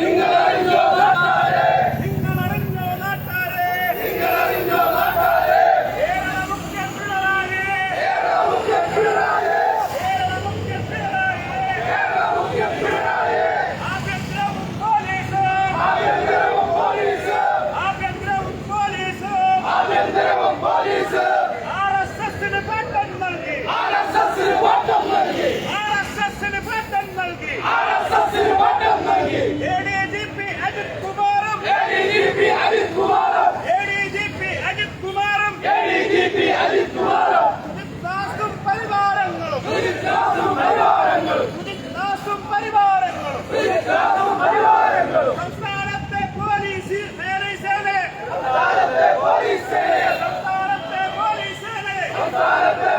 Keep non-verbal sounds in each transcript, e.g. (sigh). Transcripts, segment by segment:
നിങ്ങളറിഞ്ഞോ (laughs) നാട്ടാരെ? നിങ്ങളറിഞ്ഞോ നാട്ടാരെ? കേരള മുഖ്യ പിണറായി. കേരള മുഖ്യ പിണറായി. ആഭ്യന്തരവും പോലീസും. ആഭ്യന്തരവും പോലീസും. RSSന് പട്ടം നൽകി. RSSന് പട്ടം നൽകി. ADGP അജിത് കുമാറും ADGP അജിത് കുമാറും സുജിത്ദാസും പരിവാരങ്ങളും സുജിത്ദാസും പരിവാരങ്ങളും സംസ്ഥാനത്തെ പോലീസ് സേനയെ സംസ്ഥാനത്തെ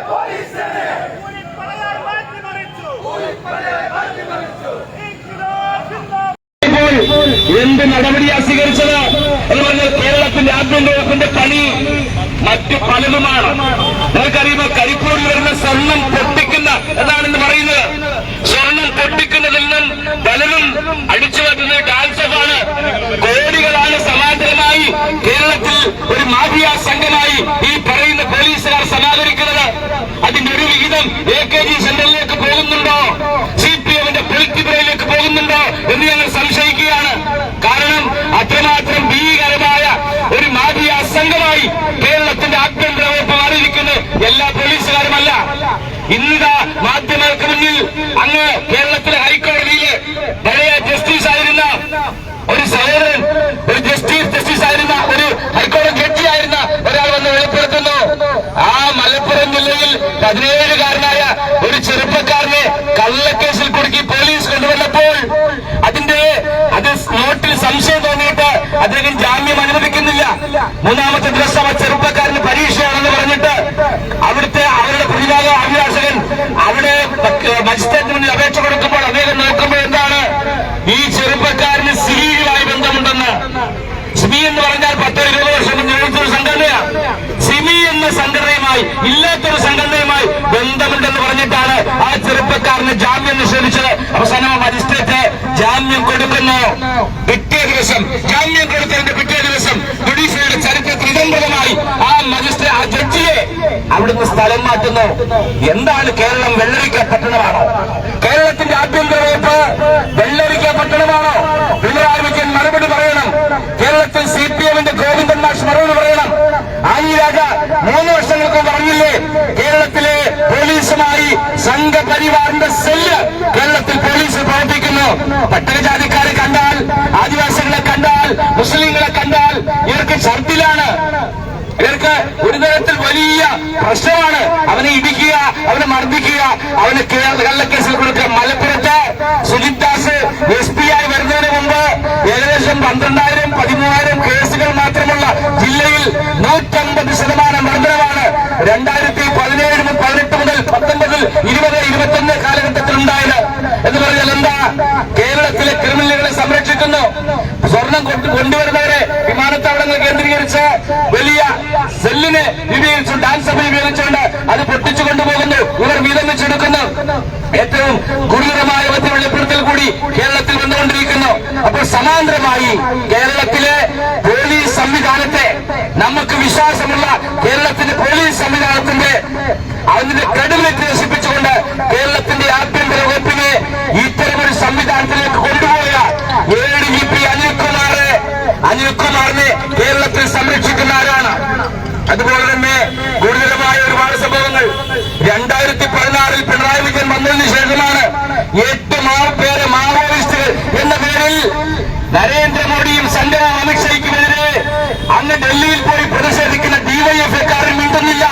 പോലീസ് സേനയെ കൂലിപ്പടയായി മാറ്റിമറിച്ചു ഇൻക്ലാബ് ജിന്ദാബാദ്. ഇപ്പോൾ എന്ത് നടപടിയാ സ്വീകരിച്ചത് എന്ന് പറഞ്ഞാൽ കേരളത്തിന്റെ ആഭ്യന്തര വകുപ്പിന്റെ പണി മറ്റു പലതുമാണ്. നിങ്ങൾക്കറിയുമ്പോൾ കരിപ്പൂരിൽ വരുന്ന സ്വർണം പൊട്ടിക്കുന്ന എന്നാണ് ഇന്ന് പറയുന്നത്? സ്വർണം പൊട്ടിക്കുന്നതിൽ നിന്നും പലരും അടിച്ചു വരുന്നത് ഡാൻസഫാണ് കോടികളാണ് സമാന്തരമായി കേരളത്തിൽ ഒരു മാഫിയ സംഘമായി ഈ പറയുന്ന പോലീസുകാർ സമാഹരിക്കുന്നത്. അതിന്റെ ഒരു വിഹിതം എ കെ ജി സെന്ററിലേക്ക് പോകുന്നുണ്ടോ സി പി എമ്മിന്റെ പൊളിറ്റിബ്രയിലേക്ക് പോകുന്നുണ്ടോ എന്ന് ഞങ്ങൾ സംശയിക്കുകയാണ് കാരണം അത്രമാത്രം ഭീകരമായ ഒരു മാഫിയ സംഘമായി കേരളത്തിന്റെ ആഭ്യന്തര വകുപ്പ് മാറിയിരിക്കുന്നു എല്ലാ പോലീസുകാരുമല്ല. ഇന്നിതാ മാധ്യമങ്ങൾക്ക് മുന്നിൽ അങ്ങ് കേരളത്തിലെ ഹൈക്കോടതിയിൽ പഴയ ജസ്റ്റിസ് ആയിരുന്ന ഒരു സഹോദരൻ ഒരു ജസ്റ്റിസ് ജസ്റ്റിസ് ആയിരുന്ന ഒരു ഹൈക്കോടതി ജഡ്ജി ആയിരുന്ന ഒരാൾ വന്ന് വെളിപ്പെടുത്തുന്നു. ആ മലപ്പുറം ജില്ലയിൽ പതിനേഴുകാരനായ ഒരു ചെറുപ്പക്കാരനെ കള്ളക്കേസിൽ കുടുക്കി പോലീസ് കൊണ്ടുവന്നപ്പോൾ അതിന്റെ അത് നോട്ടിൽ സംശയം തോന്നിയിട്ട് അദ്ദേഹം ജാമ്യം അനുവദിക്കുന്നില്ല. മൂന്നാമത്തെ ദിവസം മജിസ്ട്രേറ്റിന് മുന്നിൽ അപേക്ഷ കൊടുക്കുമ്പോൾ അദ്ദേഹം നോക്കുമ്പോൾ എന്താണ്? ഈ ചെറുപ്പക്കാരന് സിമിയുമായി ബന്ധമുണ്ടെന്ന്. സിമി എന്ന് പറഞ്ഞാൽ പത്തോ ഇരുപത് വർഷം ഒരു സംഘടനയാണ് സിമി എന്ന സംഘടനയുമായി ഇല്ലാത്തൊരു സംഘടനയുമായി ബന്ധമുണ്ടെന്ന് പറഞ്ഞിട്ടാണ് ആ ചെറുപ്പക്കാരന് ജാമ്യം നിഷേധിച്ചത്. അവസാനം മജിസ്ട്രേറ്റ് ജാമ്യം കൊടുക്കുന്നു. പിറ്റേ ദിവസം ജാമ്യം കൊടുത്തതിന്റെ പിറ്റേ ദിവസം ചരിത്രത്തിൽ ആ മജിസ്ട്രേ ആ ജഡ്ജിയെ അവിടുന്ന് സ്ഥലം മാറ്റുന്നു. എന്താണ് കേരളം വെള്ളരിക്ക പട്ടണമാണോ? കേരളത്തിന്റെ ആഭ്യന്തര വകുപ്പ് വെള്ളരിക്ക പട്ടണമാണോ? പിണറായി വിജയൻ മറുപടി പറയണം. കേരളത്തിൽ സി പി എമ്മിന്റെ ഗോവിന്ദൻ മാഷ് മറുപടി പറയണം. ആനി രാജ മൂന്ന് വർഷങ്ങൾക്കും പറഞ്ഞില്ലേ കേരളത്തിലെ പോലീസുമായി സംഘപരിവാറിന്റെ സെല്ല് പ്രശ്നമാണ്. അവനെ ഇടിക്കുക അവനെ മർദ്ദിക്കുക അവന് കള്ളക്കേസിൽ കൊടുക്കുക. മലപ്പുറത്ത് സുജിത് ദാസ് എസ് പി ആയി വരുന്നതിന് മുമ്പ് ഏകദേശം പന്ത്രണ്ടായിരം പതിമൂവായിരം കേസുകൾ മാത്രമുള്ള ജില്ലയിൽ നൂറ്റമ്പത് ശതമാനം വർധനമാണ് രണ്ടായിരത്തി പതിനേഴ് പതിനെട്ട് മുതൽ പത്തൊമ്പതിൽ ഇരുപത് ഇരുപത്തൊന്ന് കാലഘട്ടത്തിൽ ഉണ്ടായത്. എന്ന് പറഞ്ഞാൽ എന്താ? കേരളത്തിലെ ക്രിമിനലുകളെ സംരക്ഷിക്കുന്നു. സ്വർണം കൊണ്ടു- കൊണ്ടുവരുന്നവരെ വിമാനത്താവളങ്ങൾ കേന്ദ്രീകരിച്ച് വലിയ സെല്ലിനെ വിഭജിച്ചു ഡാൻസ് സഭ വിഭജിച്ചുകൊണ്ട് അത് പൊട്ടിച്ചു കൊണ്ടുപോകുന്നു. ഇവർ വീതം വെച്ചെടുക്കുന്നു ഏറ്റവും ഗുരുതരമായ മധ്യ വെളിപ്പെടുത്തൽ കൂടി കേരളത്തിൽ വന്നുകൊണ്ടിരിക്കുന്നു. അപ്പോൾ സമാന്തരമായി കേരളത്തിലെ പോലീസ് സംവിധാനത്തെ നമുക്ക് വിശ്വാസമുള്ള കേരളത്തിന്റെ പോലീസ് സംവിധാനത്തിന്റെ അതിന്റെ ക്രെഡിബിലിറ്റി നശിപ്പിച്ചുകൊണ്ട് കേരളത്തിന്റെ ആഭ്യന്തര വകുപ്പിനെ ഇത്തരമൊരു സംവിധാനത്തിലേക്ക് കൊണ്ടുപോയ A D G P Anilkumar അനിൽകുമാറിനെ കേരളത്തിൽ സംരക്ഷിക്കുന്ന ആരാണ് അതുപോലെ തന്നെ ഗുരുതരമായ ഒരുപാട് സംഭവങ്ങൾ. രണ്ടായിരത്തി പതിനാറിൽ പിണറായി വിജയൻ വന്നതിന് ശേഷമാണ് എട്ട് മാ- പേരെ മാവോയിസ്റ്റ് എന്ന പേരിൽ നരേന്ദ്രമോദിയും സംഘവും അമിത്ഷയ്ക്കുമെതിരെ അങ്ങ് ഡൽഹിയിൽ പോയി പ്രതിഷേധിക്കുന്ന ഡിവൈഎഫ്ഐക്കാരൻ മിണ്ടുന്നില്ല.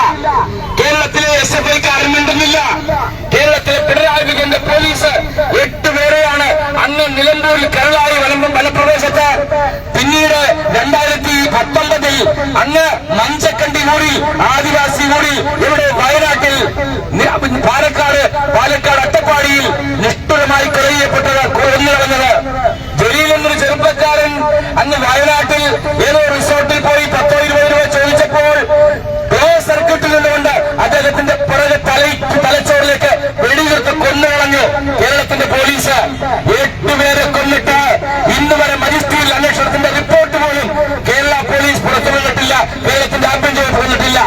കേരളത്തിലെ എസ് എഫ് ഐക്കാരൻ മിണ്ടുന്നില്ല. കേരളത്തിലെ പിണറായി വിജയന്റെ പോലീസ് എട്ട് പേരെയാണ് അന്ന് നിലമ്പൂരിൽ കരളായി വലമ്പം വനപ്രദേശത്ത് പിന്നീട് രണ്ടായിരത്തി പത്തൊമ്പതിൽ അങ്ങ് മഞ്ചക്കണ്ടി ഊരിൽ ആദിവാസി ഊരിൽ ഇവിടെ വയനാട്ടിൽ പാലക്കാട് പാലക്കാട് അട്ടപ്പാടിയിൽ നിഷ്ഠുരമായി കൊലയപ്പെട്ടത് കൊന്നു കളഞ്ഞത് ജലീൽ എന്നൊരു ചെറുപ്പക്കാരൻ അന്ന് വയനാട്ടിൽ ഏതോ റിസോർട്ടിൽ പോയി പത്തോ ഇരുപത് രൂപ ചോദിച്ചപ്പോൾ ക്ലോസ് സർക്യൂട്ടിൽ നിന്നുകൊണ്ട് അദ്ദേഹത്തിന്റെ പുറകെ തല തലച്ചോറിലേക്ക് വെടിയുതിർത്ത് കൊന്നുകളഞ്ഞു കേരളത്തിന്റെ പോലീസ് എട്ടുപേരെ കൊന്നിട്ട് ഇന്ന് വരെ മജിസ്ട്രേറ്റ് അന്വേഷണത്തിന്റെ റിപ്പോർട്ട് പോലും കേരള പോലീസ് പുറത്തു വന്നിട്ടില്ല കേരളത്തിന്റെ ആഭ്യന്തരം വന്നിട്ടില്ല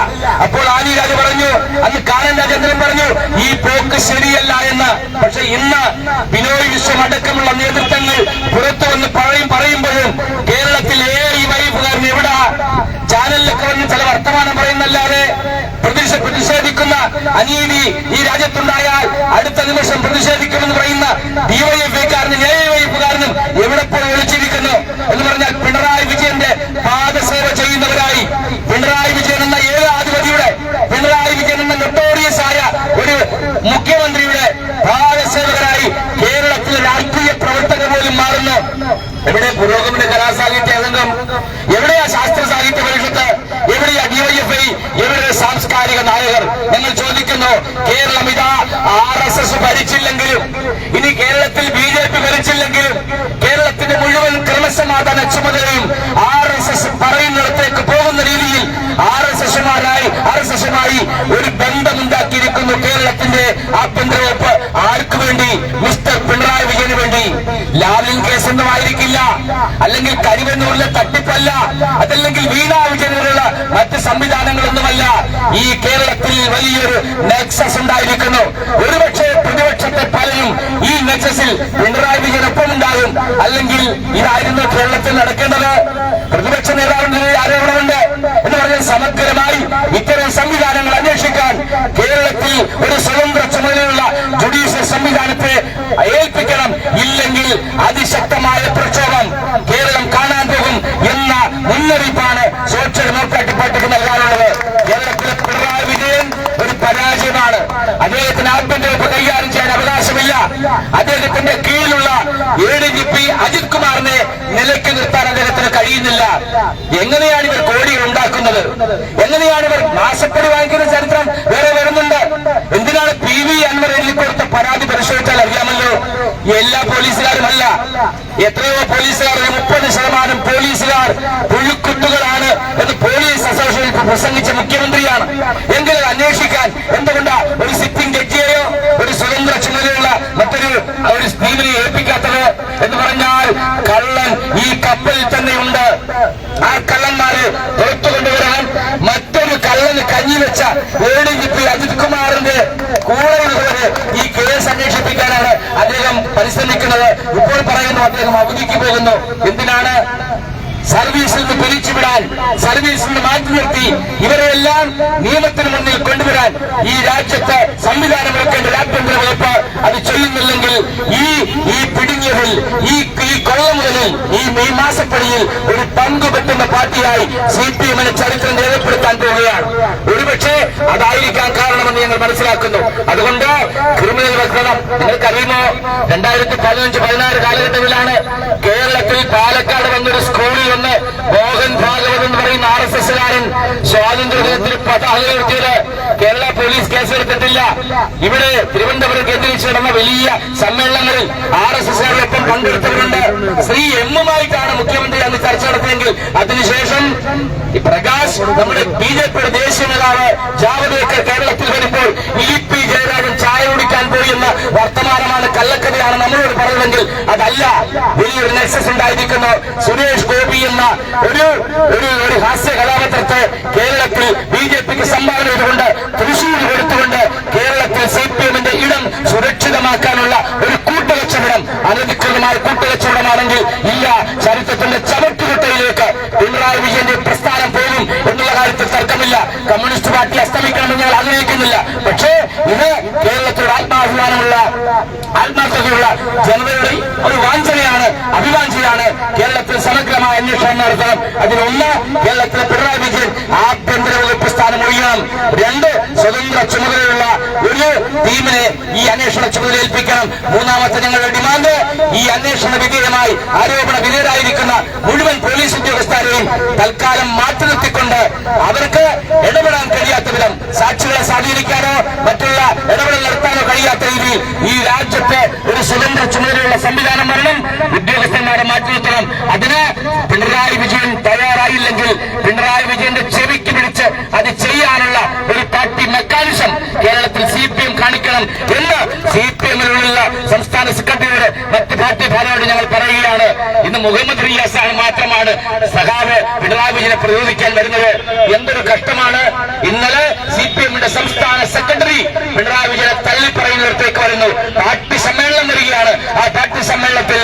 അപ്പോൾ ആനി രാജ പറഞ്ഞു അന്ന് കാനൻ രാജേന്ദ്രൻ പറഞ്ഞു ഈ പോക്ക് ശരിയല്ല എന്ന്. പക്ഷെ ഇന്ന് ബിനോയ് വിശ്വം അടക്കമുള്ള നേതൃത്വങ്ങൾ പുറത്തു വന്ന് പറയും പറയുമ്പോഴും കേരളത്തിൽ ഏറെ വൈഫുകാരൻ എവിടെ? ചാനലിലൊക്കെ വന്ന് ചില വർത്തമാനം പറയുന്നല്ലാതെ പ്രതിഷ പ്രതിഷേധിക്കുന്ന അനീതി ഈ രാജ്യത്തുണ്ടായാൽ അടുത്ത നിമിഷം പ്രതിഷേധിക്കുമെന്ന് പറയുന്ന ഡിവൈഎഫ്ഐക്കാരനും എ വൈഫുകാരനും എവിടെ പോയി വിളിച്ചിരിക്കുന്നു എന്ന് പറഞ്ഞാൽ പിണറായി വിജയന്റെ പാദസേവ ചെയ്യുന്നവരായി പിണറായി വിജയൻ എന്ന ഏകാധിപതിയുടെ പിണറായി വിജയൻ എന്ന നൊട്ടോറിയസ് ആയ ഒരു മുഖ്യമന്ത്രിയുടെ പാദസേവകരായി കേരളത്തിലെ രാഷ്ട്രീയ പ്രവർത്തകർ പോലും മാറുന്നു എവിടെ പുരോഗമന കലാസാഹിത്യ രംഗം എവിടെയാ ശാസ്ത്ര സാഹിത്യ പരിഷത്ത് എവിടെയാ ഡിവൈഎഫ്ഐ എവിടെ സാംസ്കാരിക നായകർ ഞങ്ങൾ ചോദിക്കുന്നു കേരളം ഇതാ ആർ എസ് എസ് ഭരിച്ചില്ലെങ്കിലും ഇനി കേരളത്തിൽ ബി ജെ പി ഭരിച്ചില്ലെങ്കിലും കേരളത്തിന്റെ മുഴുവൻ ക്രമസമാധാന ചുമതലയും ആർ എസ് എസ് പറയുന്നിടത്തേക്ക് പോകുന്ന രീതിയിൽ ആർ എസ് എസുമാരായി ആർ എസ് എസുമായി ഒരു ബന്ധമുണ്ടാക്കിയിരിക്കുന്നു കേരളത്തിന്റെ ആഭ്യന്തര വകുപ്പ്. ആർക്കു വേണ്ടി മിസ്റ്റർ പിണറായി വിജയന് വേണ്ടി. ലാലിൻ കേസ് ഒന്നും ആയിരിക്കില്ല അല്ലെങ്കിൽ കരിവന്നൂരിലെ തട്ടിപ്പല്ല. അതല്ലെങ്കിൽ വീണാ വിജയനുള്ള മറ്റ് സംവിധാനങ്ങളൊന്നുമല്ല. ഈ കേരളത്തിൽ വലിയൊരു നെക്സസ് ഉണ്ടായിരിക്കുന്നു. ഒരുപക്ഷെ പ്രതിപക്ഷത്തെ പലരും ഈ നെക്സസിൽ പിണറായി വിജയനൊപ്പം ഉണ്ടാകും. അല്ലെങ്കിൽ ഇതായിരുന്നു കേരളത്തിൽ നടക്കേണ്ടത്. പ്രതിപക്ഷ നേതാവിന്റെ ആരോപണമുണ്ട് എന്ന് പറഞ്ഞാൽ സമഗ്രമായി ഇത്തരം സംവിധാനങ്ങൾ അന്വേഷിക്കാൻ കേരളത്തിൽ ഒരു സ്വതന്ത്ര ചുമതലയുള്ള ജുഡീഷ്യൽ സംവിധാനത്തെ ഏൽപ്പിക്കണം. അതിശക്തമായ പ്രക്ഷോഭം കേരളം കാണാൻ പോകും എന്ന മുന്നറിയിപ്പാണ് സോഷ്യൽ ഡെമോക്രാറ്റിക് പാർട്ടിക്ക് നൽകാനുള്ളത്. കേരളത്തിലെ പിണറായി വിജയൻ ഒരു പരാജയമാണ്. അദ്ദേഹത്തിന് ആഭ്യന്തര കൈകാര്യം ചെയ്യാൻ അവകാശമില്ല. അദ്ദേഹത്തിന്റെ കീഴിലുള്ള A D G P Ajith കുമാറിനെ നിലയ്ക്ക് നിർത്താൻ അദ്ദേഹത്തിന് കഴിയുന്നില്ല. എങ്ങനെയാണ് ഇവർ കോടികൾ ഉണ്ടാക്കുന്നത്? എങ്ങനെയാണ് ഇവർ മാസപ്പടി വാങ്ങിക്കുന്ന ചരിത്രം വേറെ വരുന്നുണ്ട്? എന്തിനാണ് പി വി അൻവർ എഴുതി കൊടുത്ത പരാതി പരിശോധിച്ചാൽ അറിയാമല്ലോ? എല്ലാ പോലീസുകാരുമല്ല എത്രയോ പോലീസുകാർ മുപ്പത് ശതമാനം പോലീസുകാർ പുഴുക്കുത്തുകളാണ് എന്ന് പോലീസ് അസോസിയേഷൻ പ്രസംഗിച്ച മുഖ്യമന്ത്രിയാണ്. എങ്കിലും അന്വേഷിക്കാൻ? എന്തുകൊണ്ടാ ഒരു സിറ്റിംഗ് ജഡ്ജിയെയോ ഒരു സ്വതന്ത്ര ചുമതലയുള്ള മറ്റൊരു ഒരു ടീമിനെ ഏൽപ്പിക്കാത്തത് എന്ന് പറഞ്ഞാൽ കള്ളൻ ഈ കപ്പലിൽ തന്നെയുണ്ട്. ആ കള്ളന്മാരെ പുറത്തു കൊണ്ടുവരാൻ മറ്റൊരു കള്ളന് കഞ്ഞി വെച്ച പി അജിത് കുമാറിന്റെ കൂടെ ഉള്ളവര് ഈ കേസ് അന്വേഷിപ്പിക്കാനാണ് അദ്ദേഹം പരിശ്രമിക്കുന്നത് ഇപ്പോൾ പറയുന്നു അദ്ദേഹം അവധിക്ക് പോകുന്നു. എന്തിനാണ്? സർവീസിൽ നിന്ന് പിരിച്ചുവിടാൻ സർവീസിൽ നിന്ന് മാറ്റി നിർത്തി ഇവരെല്ലാം നിയമത്തിന് മുന്നിൽ കൊണ്ടുവരാൻ ഈ രാജ്യത്ത് സംവിധാനം എടുക്കേണ്ട ആഭ്യന്തര വകുപ്പ് അത് ചെയ്യുന്നില്ലെങ്കിൽ ഈ ഈ പിടിഞ്ഞതിൽ ഈ ഈ കൊള്ളമുതലിൽ ഈ മെയ് മാസപ്പടിയിൽ ഒരു പങ്കുപറ്റുന്ന പാർട്ടിയായി സി പി എമ്മിന് ചരിത്രം രേഖപ്പെടുത്താൻ പോവുകയാണ്. ഒരുപക്ഷെ അതായിരിക്കാൻ കാരണമെന്ന് ഞങ്ങൾ മനസ്സിലാക്കുന്നു. അതുകൊണ്ട് ക്രിമിനൽ വക്രണം നിങ്ങൾക്കറിയുമോ? രണ്ടായിരത്തി പതിനഞ്ച് പതിനാറ് കാലഘട്ടത്തിലാണ് കേരളത്തിൽ പാലക്കാട് വന്നൊരു സ്കൂളിൽ വന്ന് മോഹൻ ഭാഗവത് എന്ന് പറയുന്ന ആർ എസ് എസ്സുകാരൻ സ്വാതന്ത്ര്യദിനത്തിൽ പതാക ഉയർത്തിയത് കേരള പോലീസ് കേസെടുത്തിട്ടില്ല. ഇവിടെ തിരുവനന്തപുരം കേന്ദ്രീകരിച്ച് നടന്ന വലിയ സമ്മേളനങ്ങളിൽ ആർ എസ് എസ്സുകാരോടൊപ്പം പങ്കെടുത്തവരുണ്ട് ശ്രീ എമ്മുമായിട്ടാണ് മുഖ്യമന്ത്രി അന്ന് ചർച്ച നടത്തിയെങ്കിൽ അതിനുശേഷം പ്രകാശ് നമ്മുടെ ബി ജെ പിയുടെ ദേശീയ നേതാവ് ജാവദേക്കർ കേരളത്തിൽ വരുമ്പോൾ ഇ പി ജയരാജൻ ചായ കുടിക്കാൻ പോയി എന്ന വർത്തമാനമാണ് കള്ളക്കഥയാണ് നമ്മളോട് പറഞ്ഞതെങ്കിൽ അതല്ല വലിയൊരു നെക്സസ് ഉണ്ടായിരിക്കുന്നു. സുരേഷ് ഗോപി എന്ന ഒരു ഒരു ഹാസ്യ കഥാപാത്രത്തെ കേരളത്തിൽ ബി ജെ പിക്ക് സംഭാവന ചെയ്തുകൊണ്ട് തൃശൂർ കൊടുത്തുകൊണ്ട് കേരളത്തിൽ സി പി എമ്മിന്റെ ഇടം സുരക്ഷിതമാക്കാനുള്ള ഒരു കൂട്ടുകച്ചവടം അനധികൃതമായ കൂട്ടുകച്ചവടമാണെങ്കിൽ ഇല്ല. ചരിത്രത്തിന്റെ ചവിട്ടുകുട്ടയിലേക്ക് പിണറായി വിജയന്റെ പ്രസ്ഥാനം പോകും എന്നുള്ള കാര്യത്തിൽ തർക്കമില്ല. കമ്മ്യൂണിസ്റ്റ് പാർട്ടി അസ്തമിക്കണമെന്ന് ഞങ്ങൾ ആഗ്രഹിക്കുന്നില്ല. പക്ഷേ ഇത് കേരളത്തിലൂടെ ആത്മാഭിമാനമുള്ള ആത്മാർത്ഥതയുള്ള ജനതയുടെ ഒരു വാഞ്ചനയാണ് അഭിവാഞ്ചനയാണ് കേരളത്തിൽ സമഗ്രമായ അന്വേഷണം നടത്തണം. അതിലൊന്ന് കേരളത്തിലെ പിണറായി വിജയൻ ആഭ്യന്തര വകുപ്പ് സ്ഥാനം ഒഴിയണം. രണ്ട് സ്വതന്ത്ര ചുമതലയുള്ള ഒരു ടീമിനെ ഈ അന്വേഷണ ചുമതല ഏൽപ്പിക്കണം. മൂന്നാമത്തെ ഞങ്ങളുടെ ഡിമാൻഡ് ഈ അന്വേഷണ വിധേയമായി ആരോപണ വിധേയരായിരിക്കുന്ന മുഴുവൻ പോലീസ് ഉദ്യോഗസ്ഥരെയും തൽക്കാലം മാറ്റി നിർത്തിക്കൊണ്ട് അവർക്ക് ഇടപെടാൻ കഴിയാത്ത വിധം സാക്ഷികളെ സ്വാധീനിക്കാനോ മറ്റുള്ള ഇടപെടൽ നടത്താനോ കഴിയാത്ത രീതിയിൽ ഈ രാജ്യത്തെ ഒരു സ്വതന്ത്ര ചുമതലയുള്ള സംവിധാനം വരണം. ഉദ്യോഗസ്ഥന്മാരെ മാറ്റി നിർത്തണം. അതിന് പിണറായി വിജയൻ തയ്യാറായില്ലെങ്കിൽ പിണറായി വിജയന്റെ ചെവിക്ക് പിടിച്ച് അത് ചെയ്യാനുള്ള ഒരു പാർട്ടി മെക്കാനിസം കേരളത്തിൽ സി പി എം കാണിക്കണം എന്ന് സി പി എമ്മിലുള്ള സംസ്ഥാന സെക്രട്ടറിയോട് മറ്റ് പാർട്ടി ഭാരവാഹിയോട് ഞങ്ങൾ പറയുകയാണ്. ഇന്ന് മുഹമ്മദ് റിയാസാണ് മാത്രമാണ് സഖാവ് പിണറായി വിജയനെ പ്രതിരോധിക്കാൻ വരുന്നത്. എന്തൊരു കഷ്ടമാണ്. ഇന്നലെ സി പി എമ്മിന്റെ സംസ്ഥാന സെക്രട്ടറി പിണറായി വിജയനെ തള്ളിപ്പറയുന്നിടത്തേക്ക് വരുന്നു. പാർട്ടി സമ്മേളനം വരികയാണ്. ആ പാർട്ടി സമ്മേളനത്തിൽ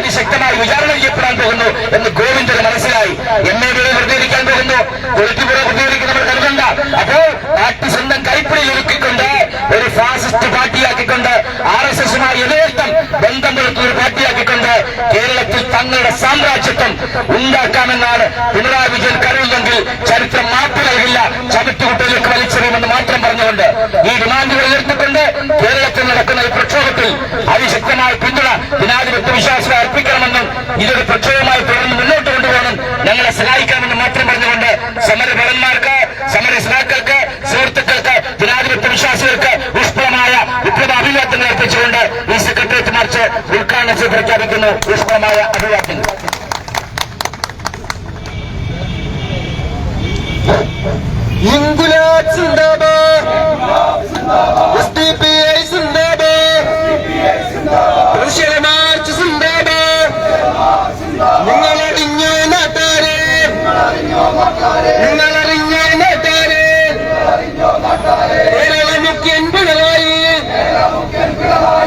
അതിശക്തമായി വിചാരണ ചെയ്യപ്പെടാൻ പോകുന്നു എന്ന് ഗോവിന്ദന് മനസ്സിലായി. എം എ ഡിയെ പ്രതികരിക്കാൻ പോകുന്നു. പൊളിറ്റിബുറെ പ്രതികരിക്കുന്നവർ കരുതണ്ട അപ്പോൾ പാർട്ടി സ്വന്തം കൈപ്പിടിയിൽ ഒരുക്കിക്കൊണ്ട് ഒരു ഫാസിസ്റ്റ് പാർട്ടിയാക്കിക്കൊണ്ട് ആർ എസ് എസുമായി യഥേഷ്ടം ബന്ധം പുലർത്തുന്ന ഒരു പാർട്ടിയാക്കിക്കൊണ്ട് കേരളത്തിൽ തങ്ങളുടെ സാമ്രാജ്യത്വം ഉണ്ടാക്കാമെന്നാണ് പിണറായി വിജയൻ കരുതുന്നെങ്കിൽ ചരിത്രം മാപ്പ് നൽകില്ല. ചവിട്ടുകുട്ടികൾക്ക് വലിച്ചെറിയുമെന്ന് മാത്രം പറഞ്ഞുകൊണ്ട് ഈ ഡിമാൻഡുകൾ ഉയർത്തിക്കൊണ്ട് കേരളത്തിൽ നടക്കുന്ന ഈ പ്രക്ഷോഭത്തിൽ അതിശക്തമായ പിന്തുണ ജനാധിപത്യ വിശ്വാസം അർപ്പിക്കണമെന്നും ഇതൊരു പ്രക്ഷോഭമായി തുടർന്ന് മുന്നോട്ട് കൊണ്ടുപോകണം. ഞങ്ങളെ സഹായിക്കാമെന്ന് മാത്രം പറഞ്ഞുകൊണ്ട് സമരഭടന്മാർക്ക് സമരസഖാക്കൾക്ക് സുഹൃത്തുക്കൾക്ക് ജനാധിപത്യ വിശ്വാസികൾക്ക് പുഷ്പമായ വിപ്ലവ അഭിവാദ്യങ്ങൾ അർപ്പിച്ചുകൊണ്ട് ഈ സെക്രട്ടേറിയറ്റ് മാർച്ച് ഉദ്ഘാടനം ചെയ്ത് പ്രഖ്യാപിക്കുന്നു. പുഷ്പമായ അഭിവാദ്യങ്ങൾ. ഇൻകുലാബ് സിന്ദാബാദ്. എസ് ഡി പി ഐ സിന്ദാബാദ്. നിങ്ങളറിഞ്ഞ നാട്ടാരെ. നിങ്ങളറിഞ്ഞ നാട്ടാരെ. കേരള മുഖ്യൻ പിണറായി.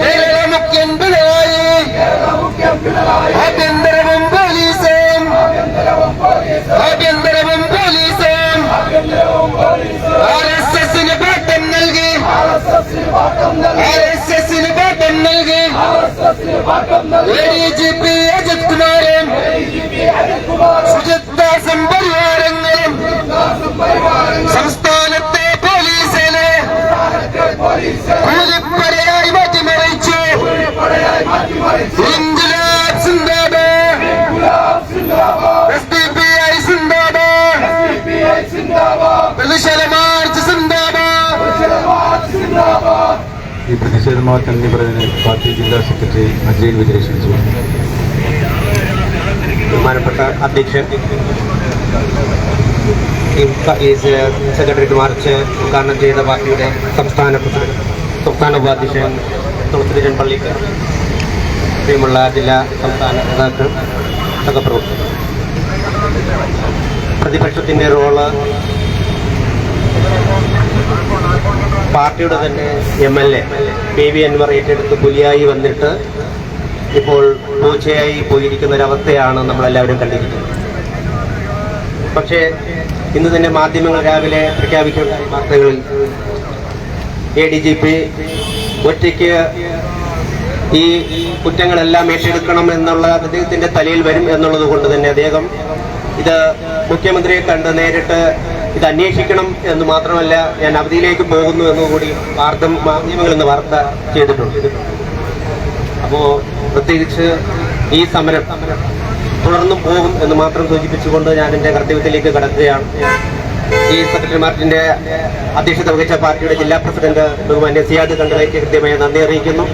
കേരള മുഖ്യൻ പിണറായി. ആഭ്യന്തരവും പോലീസും. ആഭ്യന്തരവും പോലീസും. ആർ എസ് എസിന് പാട്ടം നൽകി. ആർ നൽകി. A D G P Ajith Kumaran Sujith ദാസും പരിവാരങ്ങളും സംസ്ഥാനത്തെ പോലീസിനെ കൂലിപ്പടയായി മാറ്റിമറിച്ചു. ഇൻകുലാബ് സിന്ദാബാദ് എസ് ഡി പി ഐ സിന്ദാബാദ് പ്രതിഷേധ മാർച്ച് സിന്ദാബാദ് ഈ പ്രതിഷേധ മാർച്ച് നന്ദി പറയുന്നതിന് പാർട്ടി ജില്ലാ സെക്രട്ടറി അജയൻ വിജയ് ക്ഷണിച്ചു ബഹുമാനപ്പെട്ട അധ്യക്ഷൻ സെക്രട്ടേറിയറ്റ് മാർച്ച് ഉദ്ഘാടനം ചെയ്ത പാർട്ടിയുടെ സംസ്ഥാന പ്രസിഡന്റ് സംസ്ഥാന ഉപാധ്യക്ഷൻ തുളസിരജൻ പള്ളിക്കർ പ്രിയമുള്ള ജില്ലാ സംസ്ഥാന നേതാക്കൾ സഹപ്രവർത്തകർ. പ്രതിപക്ഷത്തിന്റെ റോൾ പാർട്ടിയുടെ തന്നെ M L A P V Anvar ഏറ്റെടുത്ത് പുലിയായി വന്നിട്ട് ഇപ്പോൾ പൂച്ചയായി പോയിരിക്കുന്ന ഒരവസ്ഥയാണ് നമ്മളെല്ലാവരും കണ്ടിരിക്കുന്നത്. പക്ഷേ ഇന്ന് തന്നെ മാധ്യമങ്ങൾ രാവിലെ പ്രഖ്യാപിക്കുന്ന വാർത്തകളിൽ എ ഡി ജി പി ഒറ്റയ്ക്ക് ഈ കുറ്റങ്ങളെല്ലാം ഏറ്റെടുക്കണം എന്നുള്ള അദ്ദേഹത്തിന്റെ തലയിൽ വരും എന്നുള്ളത് കൊണ്ട് തന്നെ അദ്ദേഹം ഇത് മുഖ്യമന്ത്രിയെ കണ്ട് നേരിട്ട് ഇത് അന്വേഷിക്കണം എന്ന് മാത്രമല്ല ഞാൻ അവധിയിലേക്ക് പോകുന്നു എന്നുകൂടി വാർത്ത മാധ്യമങ്ങളിൽ നിന്ന് വാർത്ത ചെയ്തിട്ടുണ്ട്. അപ്പോൾ പ്രത്യേകിച്ച് ഈ സമരം തുടർന്നും പോകും എന്ന് മാത്രം സൂചിപ്പിച്ചുകൊണ്ട് ഞാൻ എന്റെ കർത്തവ്യത്തിലേക്ക് കടക്കുകയാണ്. ഈ സെക്രട്ടറി മാർട്ടിന്റെ അധ്യക്ഷത വഹിച്ച പാർട്ടിയുടെ ജില്ലാ പ്രസിഡന്റ് ബഹുമാന്യ സിയാദ് കണ്ടലേക്ക് കൃത്യമായി നന്ദി അറിയിക്കുന്നു.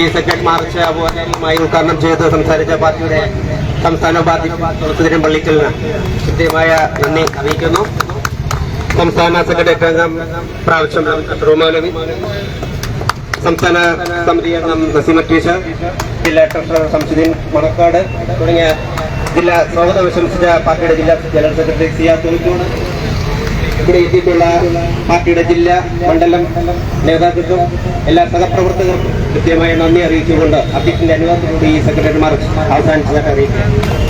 ഈ സെക്രട്ടറി മാർച്ച് ഔപചാരികമായി ഉദ്ഘാടനം ചെയ്ത് സംസാരിച്ച പാർട്ടിയുടെ സംസ്ഥാന ഉപാധി തുളസിധരൻ പള്ളിക്കലിന് കൃത്യമായ നന്ദി അറിയിക്കുന്നു. സംസ്ഥാന സെക്രട്ടറി അംഗം പ്രാവശ്യം റോമാലവി സംസ്ഥാന സമിതി അംഗം നസീമ ടീച്ചർ ജില്ലാ ട്രഷറർ സംസുദ്ദീൻ മണക്കാട് തുടങ്ങിയ ജില്ലാ സ്വാഗതം ആശംസിച്ച പാർട്ടിയുടെ ജില്ലാ ജനറൽ സെക്രട്ടറി സിയാ തുണിക്കോട് ഇവിടെ എത്തിയിട്ടുള്ള പാർട്ടിയുടെ ജില്ലാ മണ്ഡലം നേതാക്കൾക്കും എല്ലാ സഹപ്രവർത്തകർക്കും കൃത്യമായ നന്ദി അറിയിച്ചുകൊണ്ട് അധ്യക്ഷന്റെ അനുവാദത്തിലൂടെ ഈ സെക്രട്ടറിമാർ അവസാനിച്ചതായിട്ട് അറിയിക്കുക